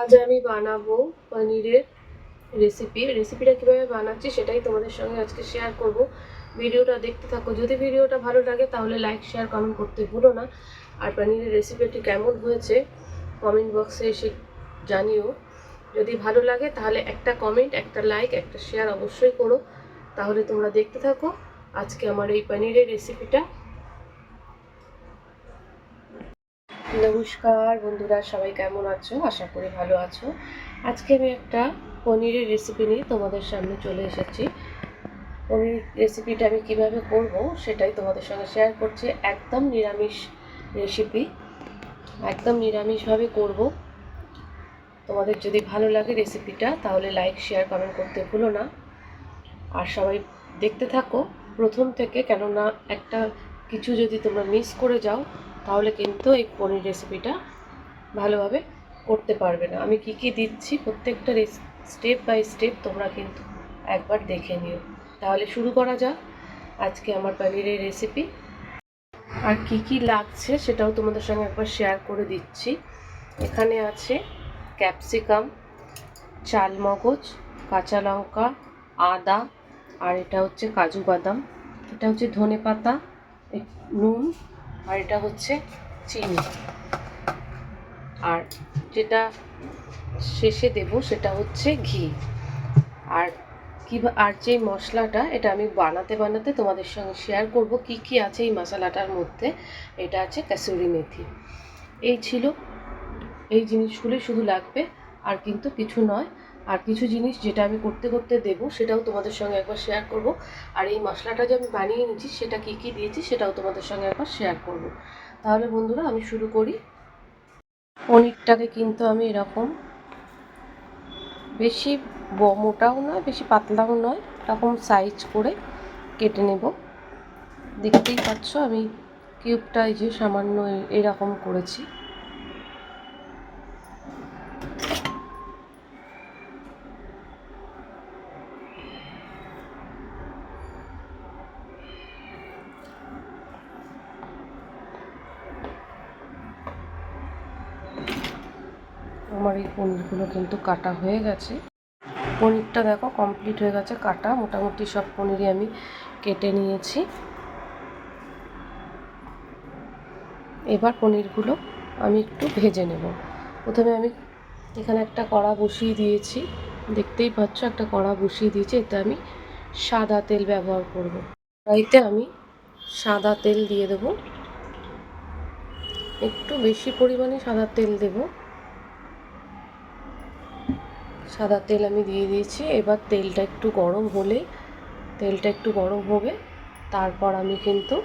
আজ আমি বানাবো পনিরের রেসিপি রেসিপিটা কীভাবে বানাচ্ছি সেটাই তোমাদের সঙ্গে আজকে শেয়ার করব। ভিডিওটা দেখতে থাকো। যদি ভিডিওটা ভালো লাগে তাহলে লাইক শেয়ার কমেন্ট করতে ভুলো না। আর পনিরের রেসিপিটি কেমন হয়েছে কমেন্ট বক্সে এসে জানিও। যদি ভালো লাগে তাহলে একটা কমেন্ট একটা লাইক একটা শেয়ার অবশ্যই করো। তাহলে তোমরা দেখতে থাকো। আজকে আমার এই পনিরের রেসিপিটা নমস্কার বন্ধুরা, সবাই কেমন আছো? আশা করি ভালো আছো। আজকে আমি একটা পনিরের রেসিপি নিয়ে তোমাদের সামনে চলে এসেছি। পনির রেসিপিটা আমি কীভাবে করব সেটাই তোমাদের সঙ্গে শেয়ার করছি। একদম নিরামিষ রেসিপি একদম নিরামিষভাবে করব। তোমাদের যদি ভালো লাগে রেসিপিটা তাহলে লাইক শেয়ার কমেন্ট করতে ভুলো না। আর সবাই দেখতে থাকো প্রথম থেকে, কেননা একটা কিছু যদি তোমরা মিস করে যাও তাহলে কিন্তু এই পনির রেসিপিটা ভালোভাবে করতে পারবে না। আমি কি কি দিচ্ছি, প্রত্যেকটা স্টেপ বাই স্টেপ তোমরা কিন্তু একবার দেখে নিও। তাহলে শুরু করা যাক। আজকে আমার পনিরের রেসিপি আর কি কি লাগছে সেটাও তোমাদের সঙ্গে একবার শেয়ার করে দিচ্ছি। এখানে আছে ক্যাপসিকাম চালমগজ, কাঁচা লঙ্কা, আদা, আর এটা হচ্ছে কাজু বাদাম। এটা হচ্ছে ধনে পাতা নুন আর এটা হচ্ছে চিনি। আর যেটা শেষে দেব সেটা হচ্ছে ঘি। আর কি আর যে মশলাটা, এটা আমি বানাতে বানাতে তোমাদের সঙ্গে শেয়ার করব, কি কি আছে এই মশলাটার মধ্যে। এটা আছে কাসুরি মেথি। এই ছিল, এই জিনিসগুলি শুধু লাগবে, আর কিন্তু কিছু নয় আর কিছু জিনিস যেটা আমি করতে করতে দেব, সেটাও তোমাদের সঙ্গে একবার শেয়ার করব। আর এই মশলাটা যে আমি বানিয়ে নিয়েছি, সেটা কী কী দিয়েছি, সেটাও তোমাদের সঙ্গে একবার শেয়ার করব। তাহলে বন্ধুরা, আমি শুরু করি। পনিরটাকে কিন্তু আমি এরকম বেশি মোটাও নয়, বেশি পাতলাও নয়, এরকম সাইজ করে কেটে নেব। দেখতেই পাচ্ছ, আমি কিউবটা এই যে সামান্য এরকম করেছি। আমার এই পনিরগুলো কিন্তু কাটা হয়ে গেছে। পনিরটা দেখো কমপ্লিট হয়ে গেছে কাটা। মোটামুটি সব পনিরই আমি কেটে নিয়েছি। এবার পনিরগুলো আমি একটু ভেজে নেব। প্রথমে আমি এখানে একটা কড়া বসিয়ে দিয়েছি। দেখতেই পাচ্ছ একটা কড়া বসিয়ে দিয়েছি। এতে আমি সাদা তেল ব্যবহার করব। কড়াইতে আমি সাদা তেল দিয়ে দেব। একটু বেশি পরিমাণে সাদা তেল দেবো। সাদা তেল আমি দিয়ে দিয়েছি। এবার তেলটা একটু গরম হলে তেলটা একটু গরম হবে। তারপর আমি কিন্তু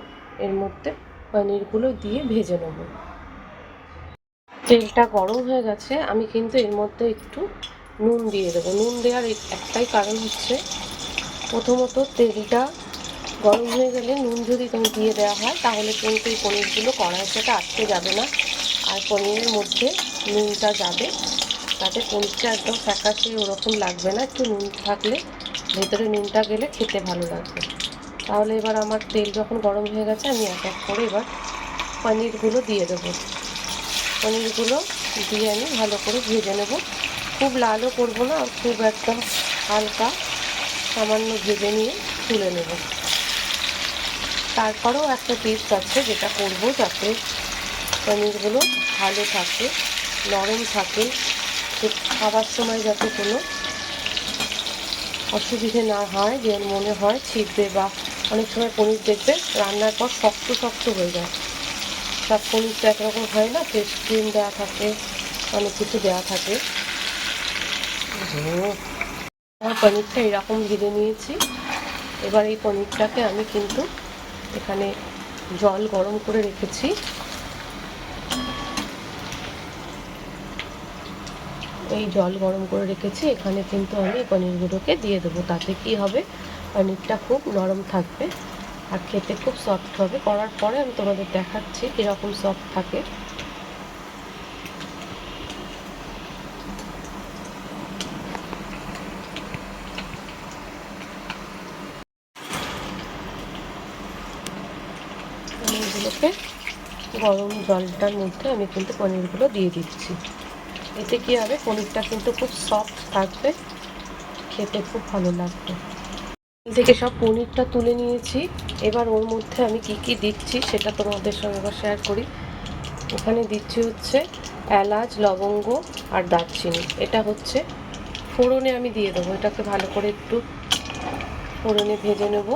এর মধ্যে পনিরগুলো দিয়ে ভেজে নেব। তেলটা গরম হয়ে গেছে, আমি কিন্তু এর মধ্যে একটু নুন দিয়ে দেবো। নুন দেওয়ার একটাই কারণ হচ্ছে, প্রথমত তেলটা গরম হয়ে গেলে নুন যদি দিয়ে দেওয়া হয়, তাহলে কিন্তু এই পনিরগুলো কড়াইয়ের সাথে আটকে যাবে না। আর পনিরের মধ্যে নুনটা যাবে। তাতে পনিরটা একদম ফ্যাকাশে ওরকম লাগবে না, একটু নুন থাকলে, ভেতরে নুনটা গেলে খেতে ভালো লাগবে। তাহলে এবার আমার তেল যখন গরম হয়ে গেছে, আমি এক এক করে এবার পনিরগুলো দিয়ে দেবো। পনিরগুলো দিয়ে আমি ভালো করে ভেজে নেব। খুব লালও করব না, খুব একদম হালকা সামান্য ভেজে নিয়ে তুলে নেব। তারপরেও একটা টিপস আছে, যেটা করব যাতে পনিরগুলো ভালো থাকে, নরম থাকে। খাবার সময় যাতে কোনো অসুবিধে না হয় যে মনে হয় ছিটবে বা অনেক সময় পনির দেখবে রান্নার পর শক্ত শক্ত হয়ে যায়। সব পনির তো একরকম হয় না টেস্ট ক্রিম দেওয়া থাকে, অনেক কিছু দেওয়া থাকে। আমার পনিরটা এরকম ভেজে নিয়েছি। এবার এই পনিরটাকে আমি কিন্তু এখানে জল গরম করে রেখেছি। এই জল গরম করে রেখেছি, এখানে কিন্তু আমি পনিরগুলোকে দিয়ে দেবো। তাতে কি হবে? পনিরটা খুব নরম থাকবে আর খেতে খুব সফট হবে। করার পরে আমি তোমাদের দেখাচ্ছি কীরকম সফট থাকে। পনিরগুলোকে গরম জলটার মধ্যে আমি কিন্তু পনিরগুলো দিয়ে দিচ্ছি। এতে কী হবে? পনিরটা কিন্তু খুব সফট থাকবে। খেতে খুব ভালো লাগবে। থেকে সব পনিরটা তুলে নিয়েছি। এবার ওর মধ্যে আমি কি কি দিচ্ছি সেটা তোমাদের সঙ্গে এবার শেয়ার করি। এখানে দিচ্ছি হচ্ছে এলাচ, লবঙ্গ আর দারচিনি। এটা হচ্ছে ফোড়নে আমি দিয়ে দেবো। এটাকে ভালো করে একটু ফোড়নে ভেজে নেব।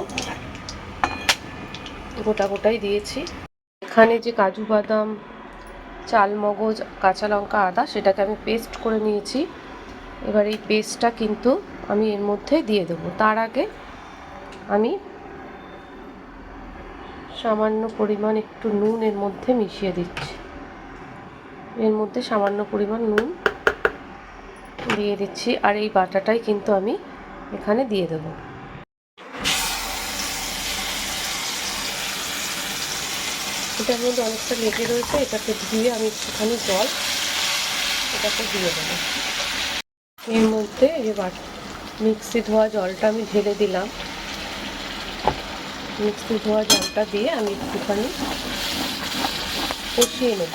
গোটা গোটাই দিয়েছি। এখানে যে কাজু বাদাম চাল, মগজ, কাঁচা লঙ্কা, আদা সেটাকে আমি পেস্ট করে নিয়েছি। এবার এই পেস্টটা কিন্তু আমি এর মধ্যে দিয়ে দেবো। তার আগে আমি সামান্য পরিমাণ একটু নুন এর মধ্যে মিশিয়ে দিচ্ছি। এর মধ্যে সামান্য পরিমাণ নুন দিয়ে দিচ্ছি আর এই বাটাটাই কিন্তু আমি এখানে দিয়ে দেবো। এটার মধ্যে অনেকটা লেগে রয়েছে এটাকে ধুয়ে আমি একটুখানি জল এটাকে দিয়ে দেবো। এর মধ্যে বাট মিক্সি ধোয়া জলটা আমি ঢেলে দিলাম। মিক্সি ধোয়া জলটা দিয়ে আমি একটুখানি কষিয়ে নেব।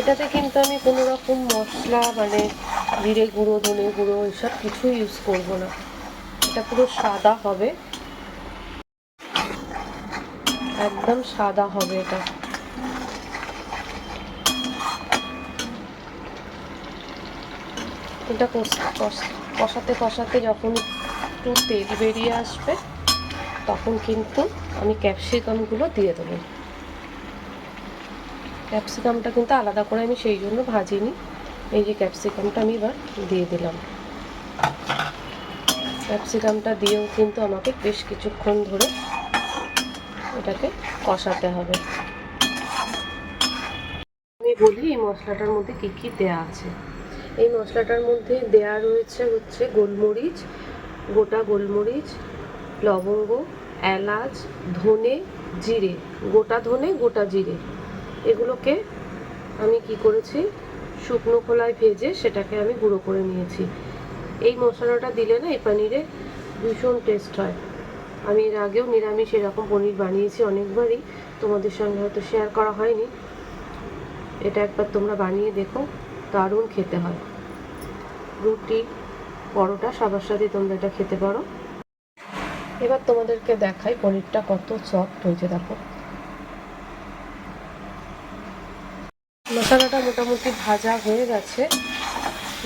এটাতে কিন্তু আমি কোনো রকম মশলা মানে জিরে গুঁড়ো, ধনে গুঁড়ো, এসব কিছুই ইউজ করব না। এটা পুরো সাদা হবে। একদম সাদা হবে এটা। এটা কষ- কষ- কষাতে কষাতে যখন একটু তেল বেরিয়ে আসবে, তখন কিন্তু আমি ক্যাপসিকামগুলো দিয়ে দেবো। ক্যাপসিকামটা কিন্তু আলাদা করে আমি সেই জন্য ভাজিনি। এই যে ক্যাপসিকামটা আমি এবার দিয়ে দিলাম। ক্যাপসিকামটা দিয়েও কিন্তু আমাকে বেশ কিছুক্ষণ ধরে এটাকে কষাতে হবে। আমি বলি, এই মশলাটার মধ্যে কী কী দেয়া আছে? এই মশলাটার মধ্যে দেয়া রয়েছে হচ্ছে গোলমরিচ, গোটা গোলমরিচ, লবঙ্গ, এলাচ, ধনে জিরে, গোটা ধনে, গোটা জিরে। এগুলোকে আমি কি করেছি? শুকনো খোলায় ভেজে সেটাকে আমি গুঁড়ো করে নিয়েছি। এই মশলাটা দিলে না, এই পানিরে ভীষণ টেস্ট হয়। আমি এর আগেও নিরামিষ এরকম পনির বানিয়েছি অনেকবারই। তোমাদের সঙ্গে হয়তো শেয়ার করা হয়নি। এটা একবার তোমরা বানিয়ে দেখো, দারুণ খেতে হয়। রুটি, পরোটা, সবার সাথে তোমরা এটা খেতে পারো। এবার তোমাদেরকে দেখাই পনিরটা কত সফট হয়েছে, দেখো। মশলাটা মোটামুটি ভাজা হয়ে গেছে,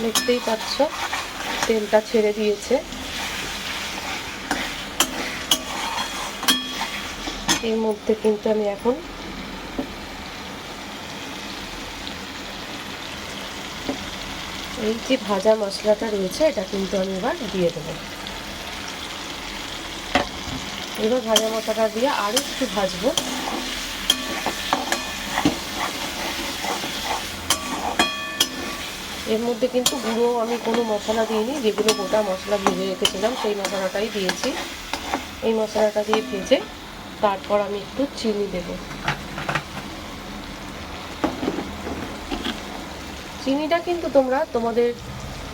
দেখতেই পাচ্ছ, তেলটা ছেড়ে দিয়েছে। এর মধ্যে কিন্তু আমি এখন এই যে ভাজা মশলাটা রয়েছে, এটা কিন্তু আমি এবার দিয়ে দেবো। এবার ভাজা মশলাটা দিয়ে আরও একটু ভাজবো। এর মধ্যে কিন্তু গুঁড়ো আমি কোনো মশলা দিইনি, যেগুলো গোটা মশলা ভেজে রেখেছিলাম, সেই মশলাটাই দিয়েছি। এই মশলাটা দিয়ে ভেজে তারপর আমি একটু চিনি দেব। চিনিটা কিন্তু তোমরা তোমাদের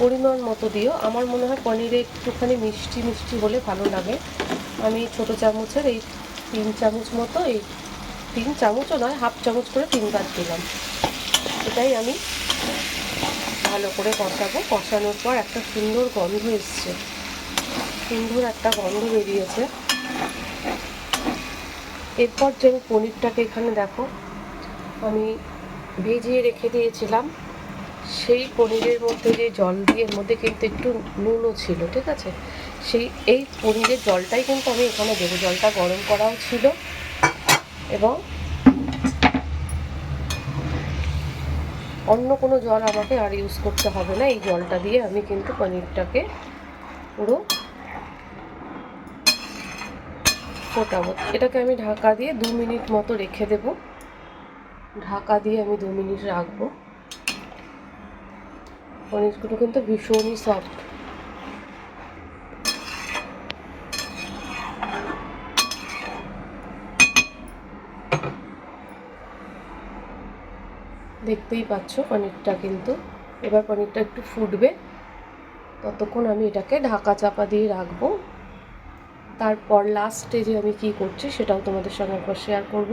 পরিমাণ মতো দিও। আমার মনে হয় পনিরে একটুখানি মিষ্টি মিষ্টি হলে ভালো লাগে। আমি ছোট চামচের এই তিন চামচ মতো এই তিন চামচও নয়, হাফ চামচ করে তিনবার দিলাম। এটাই আমি ভালো করে কষাবো। কষানোর পর একটা সুন্দর গন্ধ এসছে। সুন্দর একটা গন্ধ বেরিয়েছে। এরপর যে পনিরটাকে এখানে দেখো, আমি ভিজিয়ে রেখে দিয়েছিলাম। সেই পনিরের মধ্যে যে জল দিয়ে, এর মধ্যে কিন্তু একটু নুনও ছিল, ঠিক আছে? সেই, এই পনিরের জলটাই কিন্তু আমি এখানে দেবো। জলটা গরম করাও ছিল এবং অন্য কোনো জল আমাকে আর ইউজ করতে হবে না। এই জলটা দিয়ে আমি কিন্তু পনিরটাকে পুরো ফোটাবো এটাকে আমি ঢাকা দিয়ে দু মিনিট মতো রেখে দেব। ঢাকা দিয়ে আমি দু মিনিট রাখব। পনিরগুলো কিন্তু ভীষণই সফট দেখতেই পাচ্ছ পনিরটা কিন্তু। এবার পনিরটা একটু ফুটবে। ততক্ষণ আমি এটাকে ঢাকা চাপা দিয়ে রাখব। তারপর লাস্ট স্টেজে আমি কি করছি সেটাও তোমাদের সঙ্গে একবার শেয়ার করব।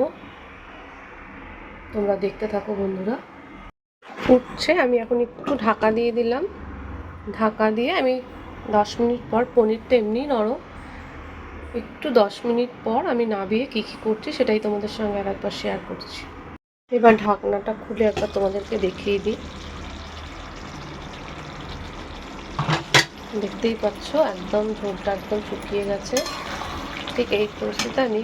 তোমরা দেখতে থাকো বন্ধুরা। উঠছে, আমি এখন একটু ঢাকা দিয়ে দিলাম। ঢাকা দিয়ে আমি দশ মিনিট পর, পনিরটা এমনি নরম। একটু দশ মিনিট পর আমি নাবিয়ে কী কী করছি সেটাই তোমাদের সঙ্গে আর একবার শেয়ার করছি। এবার ঢাকনাটা খুলে একবার তোমাদেরকে দেখিয়ে দিই। দেখতেই পাচ্ছ, একদম ঝোলটা একদম শুকিয়ে গেছে। ঠিক এই পরিস্থিতিতে আমি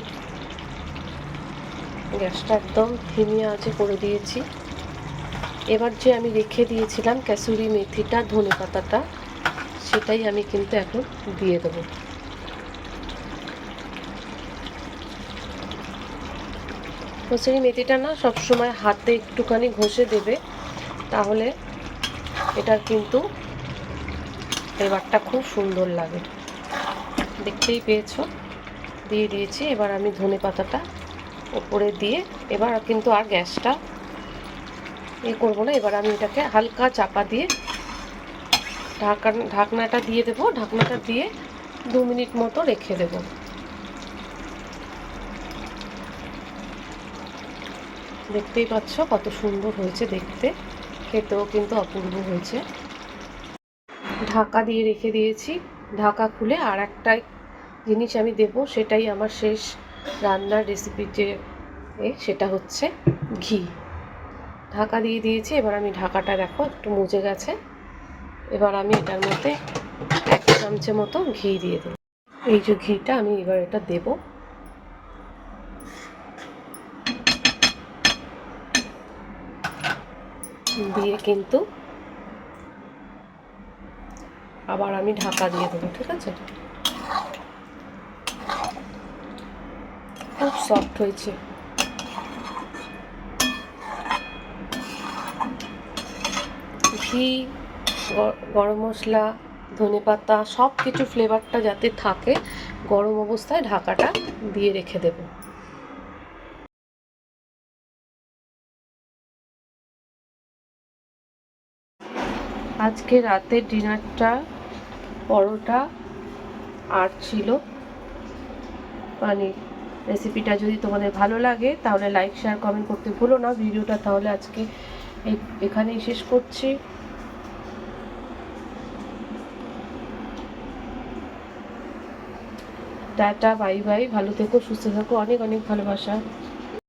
গ্যাসটা একদম ধিমিয়ে আছে করে দিয়েছি। এবার যে আমি রেখে দিয়েছিলাম ক্যাসুরি মেথিটা, ধনে পাতাটা, সেটাই আমি কিন্তু এখন দিয়ে দেবো। কসুরি মেথিটা না সবসময় হাতে একটুখানি ঘষে দেবে, তাহলে এটার কিন্তু ফ্লেভারটা খুব সুন্দর লাগে। দেখতেই পেয়েছ? দিয়ে দিয়েছি, এবার আমি ধনে পাতাটা ওপরে দিয়ে, এবার কিন্তু আর গ্যাসটা এ করব না, এবার আমি এটাকে হালকা চাপা দিয়ে ঢাকা ঢাকনাটা দিয়ে দেবো, ঢাকনাটা দিয়ে দু মিনিট মতো রেখে দেব। দেখতেই পাচ্ছ কত সুন্দর হয়েছে দেখতে, খেতেও কিন্তু অপূর্ব হয়েছে। ঢাকা দিয়ে রেখে দিয়েছি। ঢাকা খুলে আর একটা জিনিস আমি দেব, সেটাই আমার শেষ রান্নার রেসিপি যে সেটা হচ্ছে ঘি। ঢাকা দিয়ে দিয়েছি, এবার আমি ঢাকাটা দেখো, একটু মুজে গেছে। এবার আমি এটার মধ্যে এক চামচের মতো ঘি দিয়ে দেবো। এই যে ঘিটা আমি এবার এটা দেব। দিয়ে কিন্তু আবার আমি ঢাকা দিয়ে দেবো, ঠিক আছে? খুব সফট হয়েছে। ঘি গরম মশলা, ধনে পাতা সব কিছু ফ্লেভারটা যাতে থাকে, গরম অবস্থায় ঢাকাটা দিয়ে রেখে দেব। আজকে রাতের ডিনারটা পরোটা আর ছিল পানির। রেসিপিটা যদি তোমাদের ভালো লাগে, তাহলে লাইক শেয়ার কমেন্ট করতে ভুলো না। ভিডিওটা তাহলে আজকে এখানেই শেষ করছি। Tata, bye bye. ভালো থেকো, সুস্থ থেকো। অনেক অনেক ভালোবাসা।